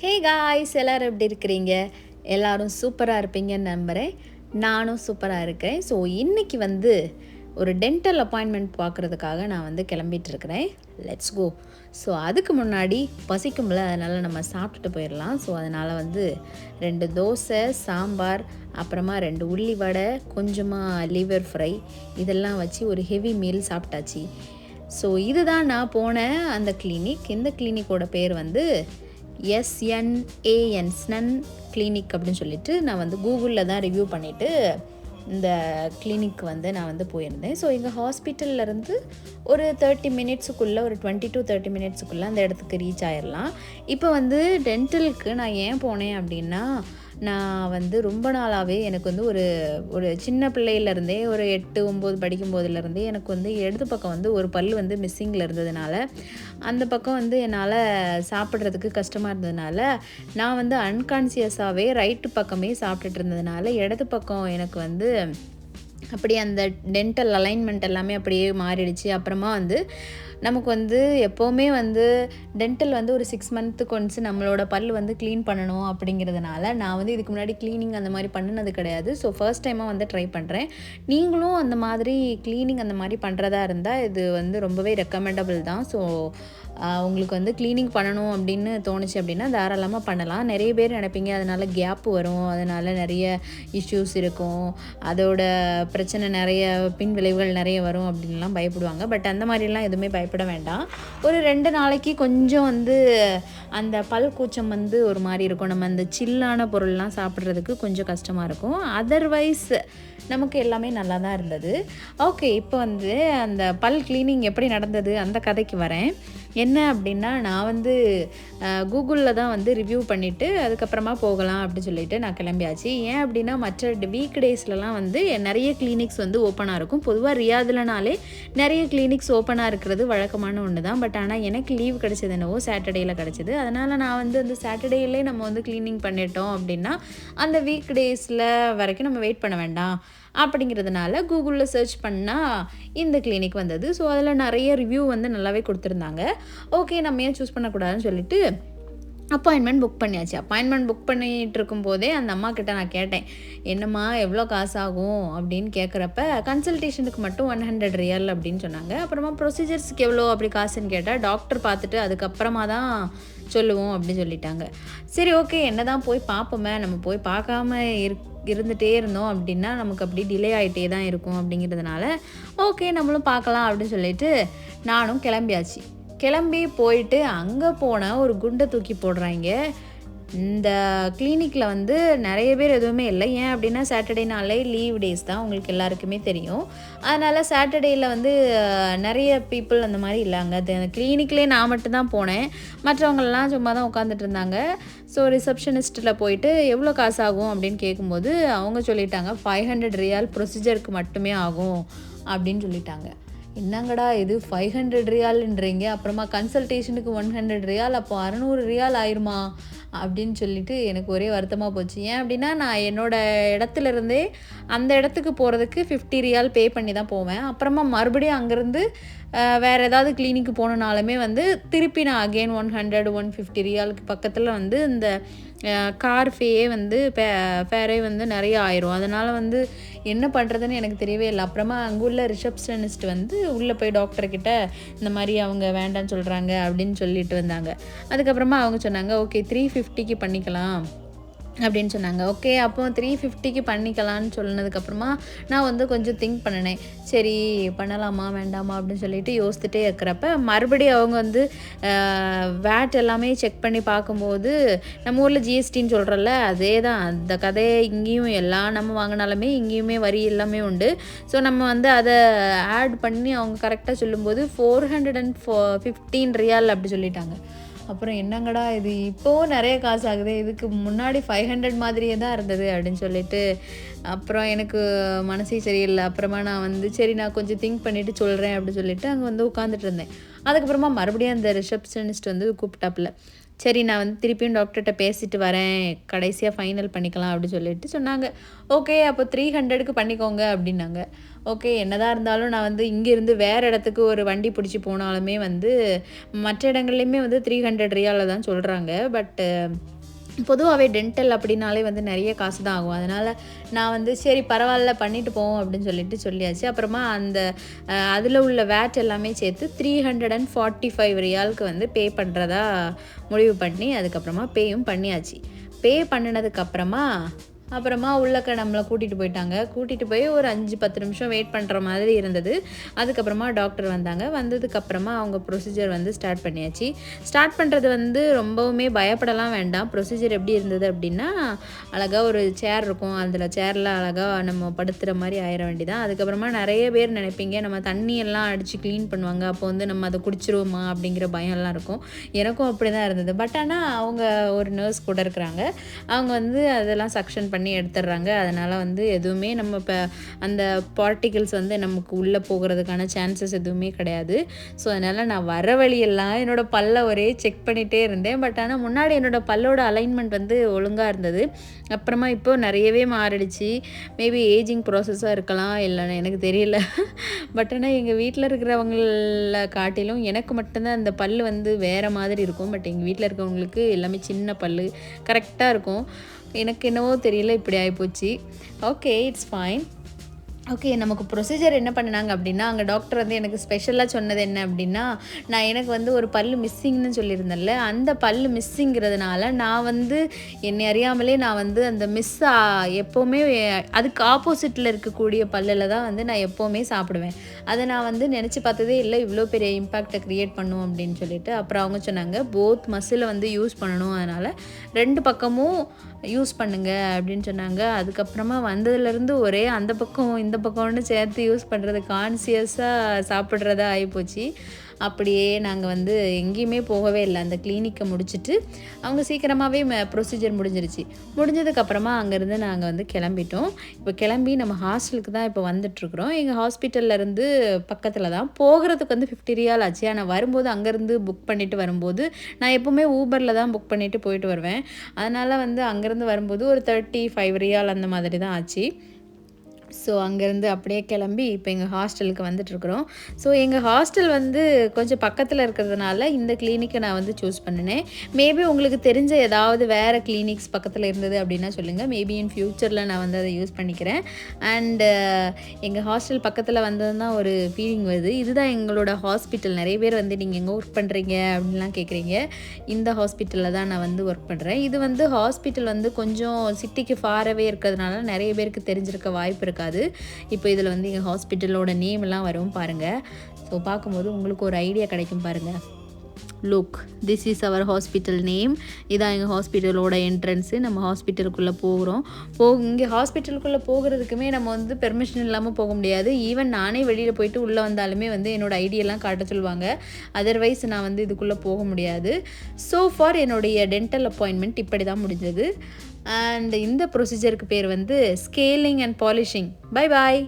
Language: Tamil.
ஹே காய்ஸ் எல்லோரும் எப்படி இருக்கிறீங்க? எல்லோரும் சூப்பராக இருப்பீங்கன்னு நம்புகிறேன் நானும் சூப்பராக இருக்கேன். ஸோ இன்றைக்கி வந்து ஒரு டென்டல் அப்பாயின்மெண்ட் பார்க்குறதுக்காக நான் வந்து கிளம்பிட்டு இருக்கிறேன். லெட்ஸ் கோ ஸோ அதுக்கு முன்னாடி பசிக்கும்ல அதனால் நம்ம சாப்பிட்டுட்டு போயிடலாம். ஸோ அதனால் வந்து ரெண்டு தோசை சாம்பார் அப்புறமா ரெண்டு உள்ளி வடை கொஞ்சமாக லிவர் ஃப்ரை இதெல்லாம் வச்சு ஒரு ஹெவி மீல் சாப்பிட்டாச்சு. ஸோ இதுதான் நான் போன அந்த கிளினிக் இந்த கிளினிக்கோட பேர் வந்து எஸ்என்ஏஎன் ஸ்னன் கிளினிக் அப்படின்னு சொல்லிட்டு நான் வந்து கூகுளில் தான் ரிவ்யூ பண்ணிவிட்டு இந்த கிளினிக் வந்து நான் வந்து போயிருந்தேன். ஸோ எங்கள் ஹாஸ்பிட்டல்லேருந்து ஒரு தேர்ட்டி மினிட்ஸுக்குள்ளே ஒரு டுவெண்ட்டி டு தேர்ட்டி மினிட்ஸுக்குள்ளே அந்த இடத்துக்கு ரீச் ஆயிடலாம் இப்போ வந்து டென்டலுக்கு நான் ஏன் போனேன் அப்படின்னா நான் வந்து ரொம்ப நாளாகவே எனக்கு வந்து ஒரு ஒரு சின்ன பிள்ளையிலேருந்தே ஒரு எட்டு ஒம்பது படிக்கும் போதுலேருந்தே எனக்கு வந்து இடது பக்கம் வந்து ஒரு பல் வந்து மிஸ்ஸிங்கில் இருந்ததுனால அந்த பக்கம் வந்து என்னால் சாப்பிட்றதுக்கு கஷ்டமாக இருந்ததுனால நான் வந்து அன்கான்சியஸாகவே ரைட்டு பக்கமே சாப்பிட்டுட்டு இருந்ததுனால இடது பக்கம் எனக்கு வந்து அப்படியே அந்த டென்டல் அலைன்மெண்ட் எல்லாமே அப்படியே மாறிடுச்சு. அப்புறமா வந்து நமக்கு வந்து எப்போவுமே வந்து டென்டல் வந்து ஒரு சிக்ஸ் மந்த்துக்கு ஒன்ஸ் நம்மளோட பல் வந்து க்ளீன் பண்ணணும் அப்படிங்கிறதுனால நான் வந்து இதுக்கு முன்னாடி க்ளீனிங் அந்த மாதிரி பண்ணினது கிடையாது. ஸோ ஃபர்ஸ்ட் டைமாக வந்து ட்ரை பண்ணுறேன் நீங்களும் அந்த மாதிரி க்ளீனிங் அந்த மாதிரி பண்ணுறதா இருந்தால் இது வந்து ரொம்பவே ரெக்கமெண்டபிள் தான். ஸோ உங்களுக்கு வந்து க்ளீனிங் பண்ணணும் அப்படின்னு தோணுச்சு அப்படின்னா தாராளமாக பண்ணலாம். நிறைய பேர் நினைப்பீங்க அதனால் கேப் வரும். அதனால் நிறைய இஷ்யூஸ் இருக்கும். அதோட பிரச்சனை நிறைய பின் விளைவுகள் நிறைய வரும் அப்படின்லாம் பயப்படுவாங்க. பட் அந்த மாதிரிலாம் எதுவுமே பயப்பட வேண்டாம். ஒரு ரெண்டு நாளைக்கு கொஞ்சம் வந்து அந்த பல் கூச்சம் வந்து ஒரு மாதிரி இருக்கும். நம்ம அந்த சில்லான பொருள்லாம் சாப்பிட்றதுக்கு கொஞ்சம் கஷ்டமாக இருக்கும். அதர்வைஸ் நமக்கு எல்லாமே நல்லா தான் இருந்தது. ஓகே இப்போ வந்து அந்த பல் க்ளீனிங் எப்படி நடந்தது? அந்த கதைக்கு வரேன். என்ன அப்படின்னா நான் வந்து கூகுளில் தான் வந்து ரிவ்யூ பண்ணிவிட்டு அதுக்கப்புறமா போகலாம் அப்படின்னு சொல்லிட்டு நான் கிளம்பியாச்சு. ஏன் அப்படின்னா மற்ற வீக் டேஸ்லலாம் வந்து நிறைய கிளினிக்ஸ் வந்து ஓப்பனாக இருக்கும். பொதுவாக ரியாதுலனாலே நிறைய கிளினிக்ஸ் ஓப்பனாக இருக்கிறது வழக்கமான ஒன்று தான். பட் ஆனால் எனக்கு லீவ் கிடச்சது என்னவோ சாட்டர்டேயில் கிடச்சிது. அதனால் நான் வந்து அந்த சாட்டர்டேலே நம்ம வந்து க்ளீனிங் பண்ணிட்டோம் அப்படின்னா அந்த வீக் டேஸில் வரைக்கும் நம்ம வெயிட் பண்ண வேண்டாம். அப்படிங்கிறதுனால கூகுளில் சர்ச் பண்ணால் இந்த கிளினிக் வந்தது. ஸோ அதில் நிறைய ரிவ்யூ வந்து நல்லாவே கொடுத்துருந்தாங்க. ஓகே நம்ம ஏன் சூஸ் பண்ணக்கூடாதுன்னு சொல்லிட்டு அப்பாயின்மெண்ட் புக் பண்ணியாச்சு. அப்பாயின்மெண்ட் புக் பண்ணிகிட்டு இருக்கும்போதே அந்த அம்மா கிட்ட நான் கேட்டேன் என்னம்மா எவ்வளோ காசு ஆகும் அப்படின்னு கேட்குறப்ப கன்சல்டேஷனுக்கு மட்டும் ஒன் ஹண்ட்ரட் ரியல் அப்படின்னு சொன்னாங்க. அப்புறமா ப்ரொசீஜர்ஸ்க்கு எவ்வளோ அப்படி காசுன்னு கேட்டால் டாக்டர் பார்த்துட்டு அதுக்கப்புறமா தான் சொல்லுவோம் அப்படின்னு சொல்லிட்டாங்க. சரி ஓகே என்ன தான் போய் பார்ப்போமே நம்ம போய் பார்க்காம இரு இருந்துகிட்டே இருந்தோம் அப்படின்னா நமக்கு அப்படி டிலே ஆகிட்டே தான் இருக்கும் அப்படிங்கிறதுனால ஓகே நம்மளும் பார்க்கலாம் அப்படின்னு சொல்லிட்டு நானும் கிளம்பியாச்சு. கிளம்பி போயிட்டு அங்கே போனால் ஒரு குண்டை தூக்கி போடுறாங்க. இந்த கிளினிக்கில் வந்து நிறைய பேர் எதுவுமே இல்லை. ஏன் அப்படின்னா சாட்டர்டேனாலே லீவ் டேஸ் தான் உங்களுக்கு எல்லாருக்குமே தெரியும். அதனால் சாட்டர்டேயில் வந்து நிறைய பீப்புள் அந்த மாதிரி இல்லைங்க. அந்த கிளினிக்லேயே நான் மட்டும்தான் போனேன். மற்றவங்கள்லாம் சும்மா தான் உட்காந்துட்டு இருந்தாங்க. ஸோ ரிசப்ஷனிஸ்ட்டில் போயிட்டு எவ்வளோ காசு ஆகும் அப்படின்னு கேட்கும்போது அவங்க சொல்லிட்டாங்க ஃபைவ் ஹண்ட்ரட் ரியால் ப்ரொசீஜருக்கு மட்டுமே ஆகும் அப்படின்னு சொல்லிட்டாங்க. என்னங்கடா இது ஃபைவ் ஹண்ட்ரட் ரியால்ன்றீங்க? அப்புறமா கன்சல்டேஷனுக்கு ஒன் ஹண்ட்ரட் ரியால் அப்போ அறநூறு ரியால் ஆயிருமா? அப்படின்னு சொல்லிட்டு எனக்கு ஒரே வருத்தமாக போச்சு. ஏன் அப்படின்னா நான் என்னோடய இடத்துல இருந்தே அந்த இடத்துக்கு போகிறதுக்கு ஃபிஃப்டி ரியால் பே பண்ணி தான் போவேன். அப்புறமா மறுபடியும் அங்கேருந்து வேறு ஏதாவது கிளினிக்கு போகணுனாலுமே வந்து திருப்பி நான் again one hundred one fifty ரியாலுக்கு பக்கத்தில் வந்து இந்த கார் ஃபேயே வந்து ஃபேரே வந்து நிறைய ஆயிரும். அதனால் வந்து என்ன பண்ணுறதுன்னு எனக்கு தெரியவே இல்லை. அப்புறமா அங்கே உள்ள ரிசப்ஷனிஸ்ட் வந்து உள்ளே போய் டாக்டர்கிட்ட இந்த மாதிரி அவங்க வேண்டாம்னு சொல்கிறாங்க அப்படின்னு சொல்லிட்டு வந்தாங்க. அதுக்கப்புறமா அவங்க சொன்னாங்க ஓகே த்ரீ ஃபிஃப்டிக்கு பண்ணிக்கலாம். அப்படின்னு சொன்னாங்க. ஓகே அப்போ த்ரீ ஃபிஃப்டிக்கு பண்ணிக்கலான்னு சொன்னதுக்கப்புறமா நான் வந்து கொஞ்சம் திங்க் பண்ணினேன். சரி பண்ணலாமா வேண்டாமா அப்படின்னு சொல்லிட்டு யோசிச்சுட்டே இருக்கிறப்ப மறுபடியும் அவங்க வந்து வேட் எல்லாமே செக் பண்ணி பார்க்கும்போது நம்ம ஊரில் ஜிஎஸ்டின்னு சொல்கிறல்ல அதே தான் அந்த கதையை இங்கேயும் எல்லாம் நம்ம வாங்கினாலுமே இங்கேயுமே வரி எல்லாமே உண்டு. ஸோ நம்ம வந்து அதை ஆட் பண்ணி அவங்க கரெக்டாக சொல்லும்போது four hundred and four fifteen riyal அப்படி சொல்லிட்டாங்க. அப்புறம் என்னங்கடா இது? இப்போவும் நிறைய காசு ஆகுது. இதுக்கு முன்னாடி ஃபைவ் ஹண்ட்ரட் மாதிரியே தான் இருந்தது அப்படின்னு சொல்லிட்டு அப்புறம் எனக்கு மனசே சரியில்லை. அப்புறமா நான் வந்து சரி நான் கொஞ்சம் திங்க் பண்ணிவிட்டு சொல்கிறேன் அப்படின்னு சொல்லிட்டு அங்கே வந்து உட்காந்துட்டு இருந்தேன். அதுக்கப்புறமா மறுபடியும் அந்த ரிசப்ஷனிஸ்ட் வந்து கூப்பிட்டாப்புல. சரி நான் வந்து திருப்பியும் டாக்டர்கிட்ட பேசிட்டு வரேன். கடைசியாக ஃபைனல் பண்ணிக்கலாம் அப்படின்னு சொல்லிட்டு சொன்னாங்க. ஓகே அப்போ த்ரீ ஹண்ட்ரடுக்கு பண்ணிக்கோங்க அப்படின்னாங்க. ஓகே என்னதான் இருந்தாலும் நான் வந்து இங்கேருந்து வேறு இடத்துக்கு ஒரு வண்டி பிடிச்சி போனாலுமே வந்து மற்ற இடங்கள்லையுமே வந்து த்ரீ ஹண்ட்ரட் ரியாலில் தான் சொல்கிறாங்க பட்டு பொதுவாகவே டென்டல் அப்படின்னாலே வந்து நிறைய காசு தான் ஆகும். அதனால் நான் வந்து சரி பரவாயில்ல பண்ணிட்டு போவோம் அப்படின்னு சொல்லிட்டு சொல்லியாச்சு. அப்புறமா அந்த அதில் உள்ள வேட் எல்லாமே சேர்த்து three hundred and forty five ரியாலுக்கு வந்து பே பண்ணுறதா முடிவு பண்ணி அதுக்கப்புறமா பேயும் பண்ணியாச்சு. பே பண்ணினதுக்கப்புறமா அப்புறமா உள்ளக்க நம்மளை கூட்டிகிட்டு போயிட்டாங்க. கூட்டிகிட்டு போய் ஒரு அஞ்சு பத்து நிமிஷம் வெயிட் பண்ணுற மாதிரி இருந்தது. அதுக்கப்புறமா டாக்டர் வந்தாங்க. வந்ததுக்கப்புறமா அவங்க ப்ரொசீஜர் வந்து ஸ்டார்ட் பண்ணியாச்சு. ஸ்டார்ட் பண்ணுறது வந்து ரொம்பவுமே பயப்படலாம் வேண்டாம். ப்ரொசீஜர் எப்படி இருந்தது அப்படின்னா அழகாக ஒரு சேர் இருக்கும். அதில் சேரில் அழகாக நம்ம படுத்துகிற மாதிரி ஆயிட வேண்டியதான் அதுக்கப்புறமா நிறைய பேர் நினைப்பீங்க நம்ம தண்ணியெல்லாம் அடித்து க்ளீன் பண்ணுவாங்க. அப்போ வந்து நம்ம அதை குடிச்சிருவோமா அப்படிங்கிற பயம்லாம் இருக்கும். எனக்கும் அப்படி தான் இருந்தது. பட் ஆனால் அவங்க ஒரு நர்ஸ் கூட இருக்கிறாங்க. அவங்க வந்து அதெல்லாம் சக்ஷன் பண்ணி பண்ணி எடுத்துடுறாங்க. அதனால் வந்து எதுவுமே நம்ம இப்போ அந்த பார்ட்டிகிள்ஸ் வந்து நமக்கு உள்ளே போகிறதுக்கான சான்சஸ் எதுவுமே கிடையாது. ஸோ அதனால் நான் வர வழியெல்லாம் என்னோடய பல்லை ஒரே செக் பண்ணிகிட்டே இருந்தேன். பட் ஆனால் முன்னாடி என்னோடய பல்லோட அலைன்மெண்ட் வந்து ஒழுங்காக இருந்தது. அப்புறமா இப்போது நிறையவே மாறிடுச்சு. மேபி ஏஜிங் ப்ராசஸாக இருக்கலாம். இல்லைன்னு எனக்கு தெரியல. பட் ஆனால் எங்கள் வீட்டில் இருக்கிறவங்கள காட்டிலும் எனக்கு மட்டும்தான் அந்த பல் வந்து வேறு மாதிரி இருக்கும். பட் எங்கள் வீட்டில் இருக்கிறவங்களுக்கு எல்லாமே சின்ன பல் கரெக்டாக இருக்கும். எனக்கு என்னவோ தெரியல இப்படி ஆகிப்போச்சு ஓகே இட்ஸ் ஃபைன் ஓகே நமக்கு ப்ரொசீஜர் என்ன பண்ணினாங்க அப்படின்னா அங்கே டாக்டர் வந்து எனக்கு ஸ்பெஷலாக சொன்னது என்ன அப்படின்னா நான் எனக்கு வந்து ஒரு பல் மிஸ்ஸிங்னு சொல்லியிருந்தேன்ல அந்த பல் மிஸ்ஸிங்கிறதுனால நான் வந்து என்னை அறியாமலே நான் வந்து அந்த மிஸ் எப்போவுமே அதுக்கு ஆப்போசிட்டில் இருக்கக்கூடிய பல்லில் தான் வந்து நான் எப்போவுமே சாப்பிடுவேன். அதை நான் வந்து நினச்சி பார்த்ததே இல்லை இவ்வளோ பெரிய இம்பேக்டை க்ரியேட் பண்ணும் அப்படின்னு சொல்லிட்டு. அப்புறம் அவங்க சொன்னாங்க போத் மசிலை வந்து யூஸ் பண்ணணும். அதனால் ரெண்டு பக்கமும் யூஸ் பண்ணுங்க அப்படின்னு சொன்னாங்க. அதுக்கப்புறமா வந்ததுலேருந்து ஒரே அந்த பக்கம் இந்த பக்கம்னு சேர்த்து யூஸ் பண்ணுறது கான்சியஸாக சாப்பிட்றதா ஆகிப்போச்சு அப்படியே நாங்கள் வந்து எங்கேயுமே போகவே இல்லை. அந்த கிளினிக்கை முடிச்சுட்டு அவங்க சீக்கிரமாகவே ப்ரொசீஜர் முடிஞ்சிருச்சு. முடிஞ்சதுக்கப்புறமா அங்கேருந்து நாங்கள் வந்து கிளம்பிட்டோம். இப்போ கிளம்பி நம்ம ஹாஸ்டலுக்கு தான் இப்போ வந்துட்டுருக்குறோம். எங்கள் ஹாஸ்பிட்டல்லேருந்து பக்கத்தில் தான். போகிறதுக்கு வந்து ஃபிஃப்டி ரியால் ஆச்சு. ஆனால் வரும்போது அங்கேருந்து புக் பண்ணிவிட்டு வரும்போது நான் எப்போவுமே ஊபரில் தான் புக் பண்ணிவிட்டு போயிட்டு வருவேன். அதனால் வந்து அங்கேருந்து வரும்போது ஒரு தேர்ட்டி ஃபைவ் ரியால் அந்த மாதிரி தான் ஆச்சு. ஸோ அங்கேருந்து அப்படியே கிளம்பி இப்போ எங்கள் ஹாஸ்டலுக்கு வந்துட்டுருக்குறோம். ஸோ எங்கள் ஹாஸ்டல் வந்து கொஞ்சம் பக்கத்தில் இருக்கிறதுனால இந்த கிளினிக்கை நான் வந்து சூஸ் பண்ணினேன். மேபி உங்களுக்கு தெரிஞ்ச ஏதாவது வேறு கிளினிக்ஸ் பக்கத்தில் இருந்தது அப்படின்னா சொல்லுங்கள் மேபி இன் ஃப்யூச்சரில் நான் வந்து அதை யூஸ் பண்ணிக்கிறேன். அண்டு எங்கள் ஹாஸ்டல் பக்கத்தில் வந்ததுன்னா ஒரு ஃபீலிங் வருது. இதுதான் எங்களோட ஹாஸ்பிட்டல் நிறைய பேர் வந்து நீங்கள் எங்கே ஒர்க் பண்ணுறீங்க அப்படின்லாம் கேட்குறீங்க. இந்த ஹாஸ்பிட்டலில் தான் நான் வந்து ஒர்க் பண்ணுறேன் இது வந்து ஹாஸ்பிட்டல் வந்து கொஞ்சம் சிட்டிக்கு ஃபாரவே இருக்கிறதுனால நிறைய பேருக்கு தெரிஞ்சிருக்க வாய்ப்பு இருக்குது இருக்காது. இப்போ இதில் வந்து எங்கள் ஹாஸ்பிட்டலோட நேம்லாம் வரும் பாருங்கள் ஸோ பார்க்கும்போது உங்களுக்கு ஒரு ஐடியா கிடைக்கும் பாருங்கள் look this is our hospital name இதான் எங்கள் ஹாஸ்பிட்டலோட என்ட்ரன்ஸு நம்ம ஹாஸ்பிட்டலுக்குள்ளே போகிறோம். போ இங்கே ஹாஸ்பிட்டலுக்குள்ளே போகிறதுக்குமே நம்ம வந்து பெர்மிஷன் இல்லாமல் போக முடியாது. ஈவன் நானே வெளியில் போயிட்டு உள்ளே வந்தாலுமே வந்து என்னோடய ஐடியெல்லாம் காட்ட சொல்லுவாங்க. அதர்வைஸ் நான் வந்து இதுக்குள்ளே போக முடியாது. ஸோ ஃபார் என்னுடைய டென்டல் அப்பாயின்மெண்ட் இப்படி தான் முடிஞ்சது. அண்ட் இந்த ப்ரொசீஜருக்கு பேர் வந்து scaling and polishing bye bye